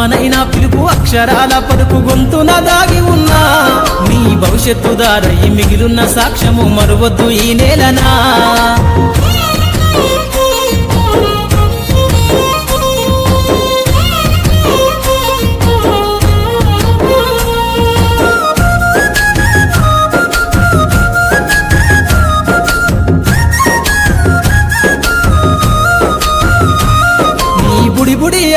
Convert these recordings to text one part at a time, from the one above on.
కమ్మనైన పిలుపు అక్షరాల పలుకు గొంతున దాగి ఉన్నా. నీ భవిష్యత్తు దారై మిగిలున్న సాక్ష్యము మరువద్దు ఈ నేలనా?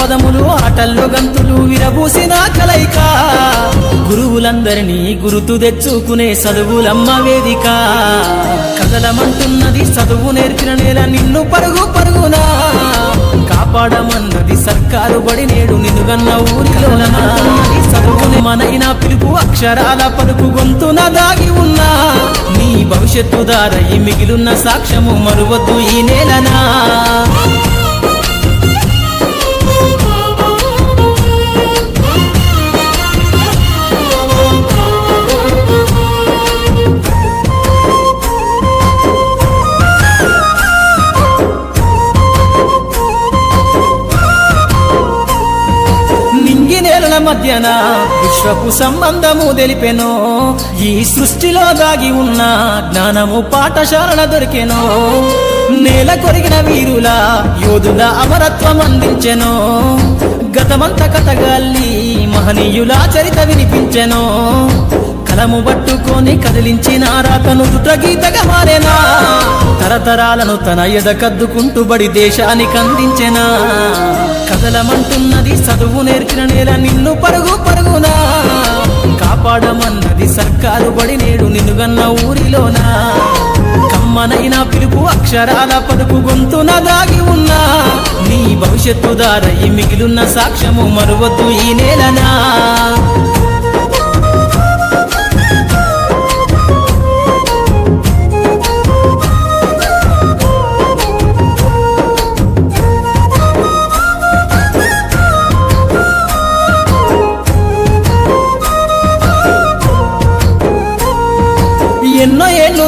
పదములు ఆటల్లో గంతులు విరబూసిన కలయిక. గురువులందరినీ గురుతు తెచ్చుకునే చదువులమ్మ వేదిక. కదలమంటున్నది చదువు నేర్పిన నేల నిన్ను పరుగు పరుగునా. కాపాడమన్నది సర్కారు బడి నేడు నిన్నుగన్న ఊరిలో చదువుని మనైన పిలుపు అక్షరాల పలుకు గొంతున దాగి ఉన్నా. నీ భవిష్యత్తు దారై మిగిలున్న సాక్ష్యము మరువద్దు ఈ నేలనా. మధ్యన విశ్వపు సంబంధము తెలిపెను ఈ సృష్టిలో దాగి ఉన్న జ్ఞానము పాఠశాలన దొరికెను. నేల కొరిగిన వీరుల యోధుల అమరత్వం అందించెను. గతమంత కథగాల్లి మహనీయుల చరిత వినిపించెను. కలము పట్టుకొని కదిలించిన రాతను గీతగా మారేనా? తరతరాలను తన ఎద కద్దుకుంటూ బడి దేశానికి అందించెనా కదలమంటున్నది చదువు నేర్చిన నేల నిన్ను పరుగు పరుగునా? కాపాడమన్నది సర్కారు బడి నేడు నిన్నుగన్న ఊరిలోనా? కమ్మనైన పిలుపు అక్షరాల పలుపు గొంతున దాగి ఉన్నా? నీ భవిష్యత్తు దారై మిగిలున్న సాక్ష్యము మరువద్దు ఈ నేలనా?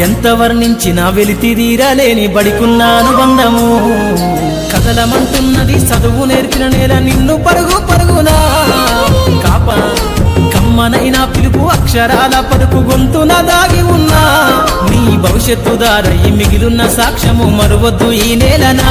ఎంత వర్ణించినా వెలితిరీరలేని బడికున్న అనుబంధము కదలమంటున్నది చదువు నేర్పిన నేల నిన్ను పరుగు పరుగునా. కాప కమ్మనైనా పిలుపు అక్షరాల పరుపు గొంతున దాగి ఉన్నా. నీ భవిష్యత్తు దారై మిగిలున్న సాక్ష్యము మరువద్దు ఈ నేలనా.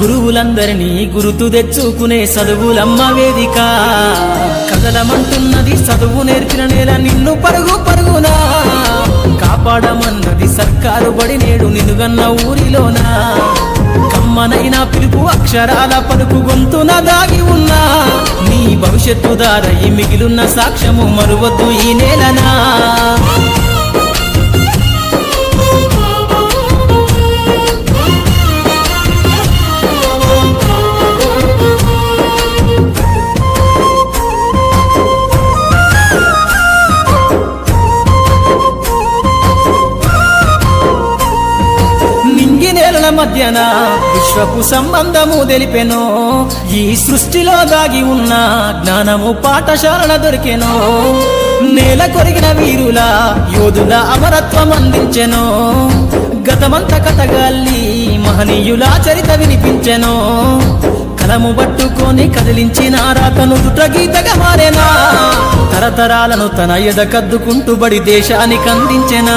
గురువులందరినీ గురుతు తెచ్చుకునే చదువులమ్మ వేదిక. కదలమంటున్నది చదువు నేర్పిన నేల నిన్ను పరుగు పరుగునా. కాపాడమన్నది సర్కారు బడి నేడు నిన్నుగన్న ఊరిలోనా. కమ్మనైనా పిలుపు అక్షరాల పలుకు గొంతున దాగి ఉన్నా. నీ భవిష్యత్తు దారయి మిగిలున్న సాక్ష్యము మరువద్దు ఈ నేలనా. మధ్యన విశ్వపు సంబంధము తెలిపెనో ఈ సృష్టిలో దాగి ఉన్న జ్ఞానము పాఠశాలన దొరికెనో నేల కొరిగిన వీరుల యోధుల అమరత్వం అందించెను గతమంత కథగాల్లి మహనీయుల చరిత వినిపించెను కలము పట్టుకొని కదిలించిన రాతను దుటగీతగా మారేనా తరతరాలను తన ఎద కద్దుకుంటూ బడి దేశానికి అందించెనా.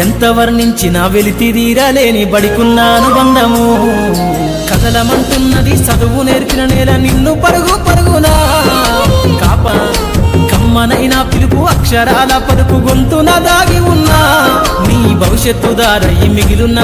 ఎంత వర్ణించినా వెలితిరీరలేని బడికున్న అనుబంధము కదలమంటున్నది చదువు నేర్పిన నేల నిన్ను పరుగు పరుగునా. కాప కమ్మనైనా పిలుపు అక్షరాల పలుపు గొంతున దాగి ఉన్నా. నీ భవిష్యత్తు దారయి మిగిలిన